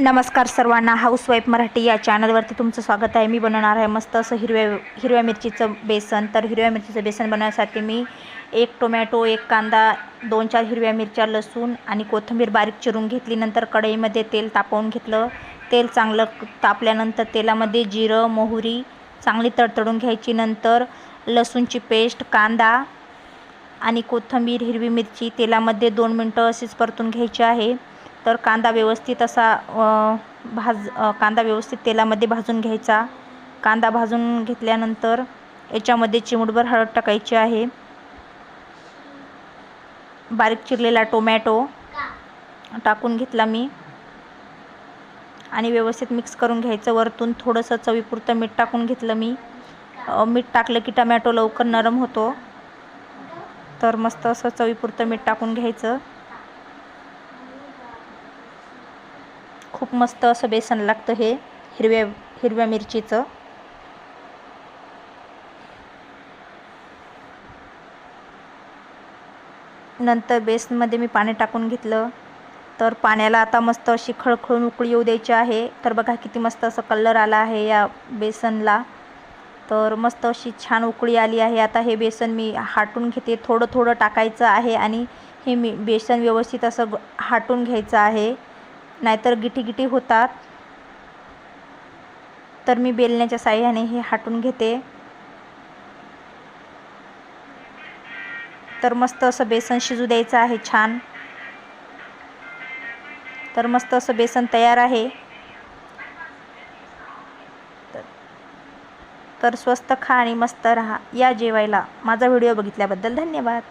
नमस्कार सर्वांना. हाऊसवाईफ मराठी या चॅनलवरती तुमचं स्वागत आहे. मी बनवणार आहे मस्त असं हिरव्या हिरव्या मिरचीचं बेसन. तर हिरव्या मिरचीचं बेसन बनवण्यासाठी मी एक टोमॅटो एक कांदा दोन चार हिरव्या मिरच्या लसूण आणि कोथिंबीर बारीक चिरून घेतली. नंतर कढईमध्ये तेल तापवून घेतलं. तेल चांगलं तापल्यानंतर तेलामध्ये जिरं मोहरी चांगली तडतडून घ्यायची. नंतर लसूणची पेस्ट कांदा आणि कोथिंबीर हिरवी मिरची तेलामध्ये दोन मिनटं अशीच परतून घ्यायची आहे. तर कांदा व्यवस्थित असा भाज कांदा व्यवस्थित तेलामध्ये भाजून घ्यायचा. कांदा भाजून घेतल्यानंतर याच्यामध्ये चिमूटभर हळद टाकायची आहे. बारीक चिरलेला टोमॅटो टाकून घेतला मी. आणि व्यवस्थित मिक्स करून घ्यायचं. वरतून थोडंसं चवीपुरतं मीठ टाकून घेतलं मी. मीठ टाकलं की टमॅटो लवकर नरम होतो. तर मस्त असं चवीपुरतं मीठ टाकून घ्यायचं. खूप मस्त असं बेसन लागतं हे हिरव्या हिरव्या मिरचीचं. नंतर बेसनमध्ये मी पाणी टाकून घेतलं. तर पाण्याला आता मस्त अशी खळखळून उकळी येऊ द्यायची आहे. तर बघा किती मस्त असं कलर आला आहे या बेसनला. तर मस्त अशी छान उकळी आली आहे. आता हे बेसन मी हाटून घेते. थोडं थोडं टाकायचं आहे आणि हे मी बेसन व्यवस्थित असं हाटून घ्यायचं आहे. नाहीतर गिठी होतात. तर मी बेलण्याच्या साह्याने हे हाटून घेते. तर मस्त असं बेसन शिजू द्यायचं आहे छान. तर मस्त असं बेसन तयार आहे. तर स्वस्त खा आणि मस्त राहा. या जेवायला. माझा व्हिडिओ बघितल्याबद्दल धन्यवाद.